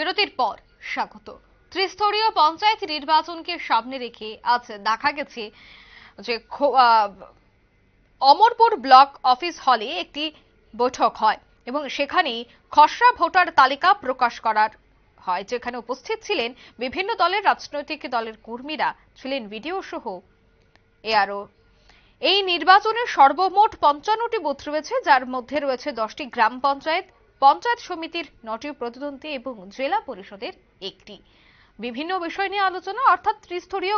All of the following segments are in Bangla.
বিরতির পর স্বাগত। ত্রিস্তরীয় পঞ্চায়েত নির্বাচনকে সামনে রেখে আজ দেখা গেছে যে অমরপুর ব্লক অফিস হলে একটি বৈঠক হয় এবং সেখানেই খসড়া ভোটার তালিকা প্রকাশ করার হয়, যেখানে উপস্থিত ছিলেন বিভিন্ন দলের রাজনৈতিক দলের কর্মীরা ছিলেন ভিডিও সহ এআরও এই নির্বাচনের সর্বমোট পঞ্চান্নটি বুথ রয়েছে, যার মধ্যে রয়েছে দশটি গ্রাম পঞ্চায়েত পঞ্চায়েত সমিতির নটি প্রতিদ্বন্দ্বী এবং জেলা পরিষদের একটি। বিভিন্ন বিষয় নিয়ে আলোচনা, অর্থাৎ ত্রিস্তরীয়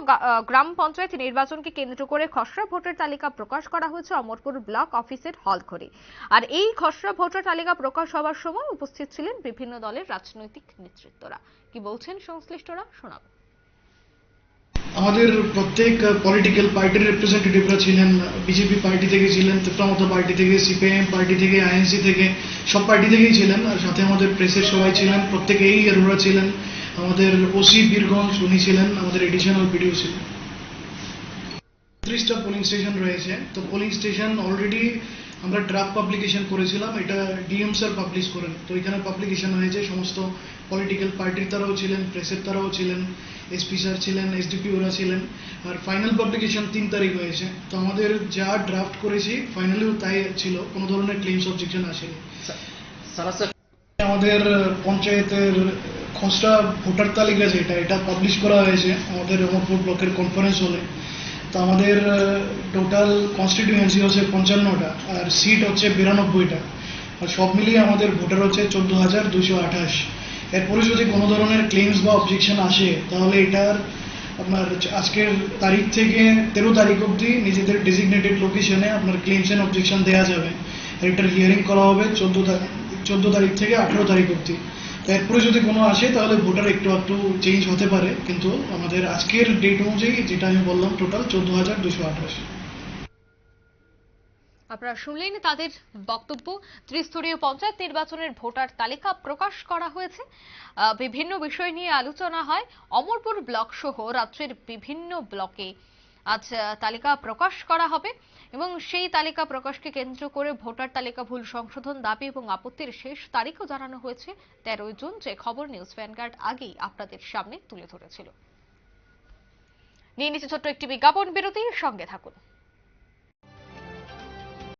গ্রাম পঞ্চায়েত নির্বাচনকে কেন্দ্র করে খসড়া ভোটার তালিকা প্রকাশ করা হয়েছে অমরপুর ব্লক অফিসের হল ঘরে আর এই খসড়া ভোটার তালিকা প্রকাশ হওয়ার সময় উপস্থিত ছিলেন বিভিন্ন দলের রাজনৈতিক নেতৃত্বরা। কি বলছেন সংশ্লিষ্টরা? শোনাব। আমাদের প্রত্যেক পলিটিক্যাল পার্টির রিপ্রেজেন্টেটিভরা ছিলেন বিজেপি পার্টি থেকে ছিলেন তেপ্রামতো পার্টি থেকে সিপিআইএম পার্টি থেকে আইএনসি থেকে, সব পার্টি থেকেই ছিলেন। আর সাথে আমাদের প্রেসের সবাই ছিলেন, প্রত্যেকেই এরোরা ছিলেন। আমাদের ওসি বীরগঞ্জ, উনি ছিলেন, আমাদের এডিশনাল ভিডিও ছিলেন। ত্রিশটা পোলিং স্টেশন রয়েছে। তো পোলিং স্টেশন অলরেডি আমরা ড্রাফট পাবলিকেশন করেছিলাম। এটা ডিএম স্যার পাবলিশ করেন। তো এখানে পাবলিকেশন হয়েছে সমস্ত পলিটিক্যাল পার্টির তারাও ছিলেন প্রেসের তারাও ছিলেন এসপি স্যার ছিলেন এসডিপি ওরা ছিলেন। আর ফাইনাল পাবলিকেশন তিন তারিখ হয়েছে। তো আমাদের যা ড্রাফট করেছি ফাইনালিও তাই ছিল কোনো ধরনের ক্লেমস অবজেকশন আসেনি। আমাদের পঞ্চায়েতের খসড়া ভোটার তালিকা যেটা এটা পাবলিশ করা হয়েছে আমাদের রহমতপুর ব্লকের কনফারেন্স হলে তো আমাদের টোটাল কনস্টিটিউয়েন্সি হচ্ছে পঞ্চান্নটা আর সিট হচ্ছে বিরানব্বইটা। আর সব মিলিয়ে আমাদের ভোটার হচ্ছে চোদ্দ হাজার দুশো আঠাশ। এরপরে যদি কোনো ধরনের ক্লেমস বা অবজেকশন আসে, তাহলে এটার আপনার আজকের তারিখ থেকে তেরো তারিখ অবধি নিজেদের ডেজিগনেটেড লোকেশনে আপনার ক্লেমস অ্যান্ড অবজেকশন দেওয়া যাবে। আর এটার হিয়ারিং করা হবে চোদ্দ তারিখ চোদ্দ তারিখ থেকে আঠেরো তারিখ অবধি। এরপরে যদি কোনো আসে, তাহলে ভোটার একটু একটু চেঞ্জ হতে পারে। কিন্তু আমাদের আজকের ডেট অনুযায়ী, যেটা আমি বললাম টোটাল চোদ্দ হাজার দুশো আঠাশ। আপনারা শুনলেন তাদের বক্তব্য। ত্রিস্তরীয় পঞ্চায়েত নির্বাচনের ভোটার তালিকা প্রকাশ করা হয়েছে। বিভিন্ন বিষয় নিয়ে আলোচনা হয়। অমরপুর ব্লক সহ রাজ্যের বিভিন্ন ব্লকে আজ তালিকা প্রকাশ করা হবে এবং সেই তালিকা প্রকাশকে কেন্দ্র করে ভোটার তালিকা ভুল সংশোধন দাবি এবং আপত্তির শেষ তারিখও জানানো হয়েছে। তেরোই জুন যে খবর নিউজ ভ্যানগার্ড আগেই আপনাদের সামনে তুলে ধরেছিল। নিয়ে নিচ্ছে ছোট্ট একটি বিজ্ঞাপন বিরতির সঙ্গে থাকুন।